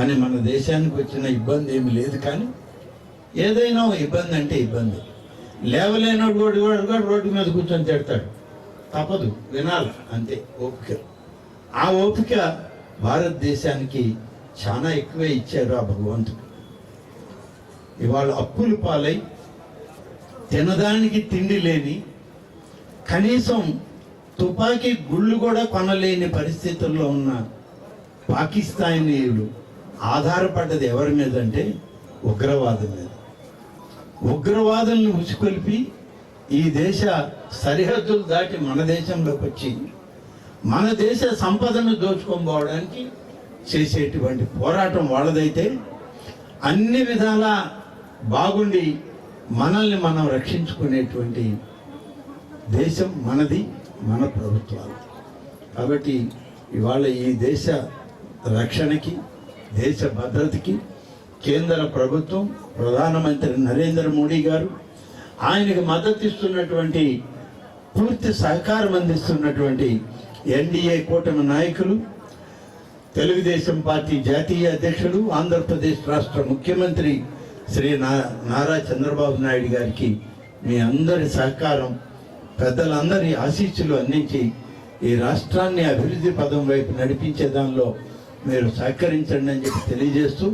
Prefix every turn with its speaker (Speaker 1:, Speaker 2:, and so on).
Speaker 1: కానీ మన దేశానికి వచ్చిన ఇబ్బంది ఏమి లేదు కానీ ఏదైనా ఇబ్బంది అంటే ఇబ్బంది. లేవలేనోడు రోడ్డు కూడా కూడా రోడ్డు మీద కూర్చొని తిడతాడు. తప్పదు వినాలి అంతే ఓపిక. ఆ ఓపిక భారతదేశానికి చాలా ఎక్కువే ఇచ్చారు ఆ భగవంతుడు. ఇవాళ అప్పులు పాలై తినడానికి తిండి లేని కనీసం తుపాకీ గుళ్ళు కూడా కొనలేని పరిస్థితుల్లో ఉన్న పాకిస్తానీయులు ఆధారపడ్డది ఎవరి మీద అంటే ఉగ్రవాదం మీద. ఉగ్రవాదులను ఉసుకొల్పి ఈ దేశ సరిహద్దులు దాటి మన దేశంలోకి వచ్చి మన దేశ సంపదను దోచుకొని పోవడానికి చేసేటువంటి పోరాటం వాళ్ళదైతే అన్ని విధాల బాగుండి మనల్ని మనం రక్షించుకునేటువంటి దేశం మనది మన ప్రభుత్వాలు. కాబట్టి ఇవాళ ఈ దేశ రక్షణకి దేశ భద్రతకి కేంద్ర ప్రభుత్వం ప్రధానమంత్రి నరేంద్ర మోడీ గారు ఆయనకు మద్దతు ఇస్తున్నటువంటి పూర్తి సహకారం అందిస్తున్నటువంటి ఎన్డీఏ కూటమి నాయకులు తెలుగుదేశం పార్టీ జాతీయ అధ్యక్షుడు ఆంధ్రప్రదేశ్ రాష్ట్ర ముఖ్యమంత్రి శ్రీ నా నారా చంద్రబాబు నాయుడు గారికి మీ అందరి సహకారం పెద్దలందరి ఆశీస్సులు అందించి ఈ రాష్ట్రాన్ని అభివృద్ధి పదం వైపు నడిపించే దానిలో మీరు సహకరించండి అని చెప్పి తెలియజేస్తూ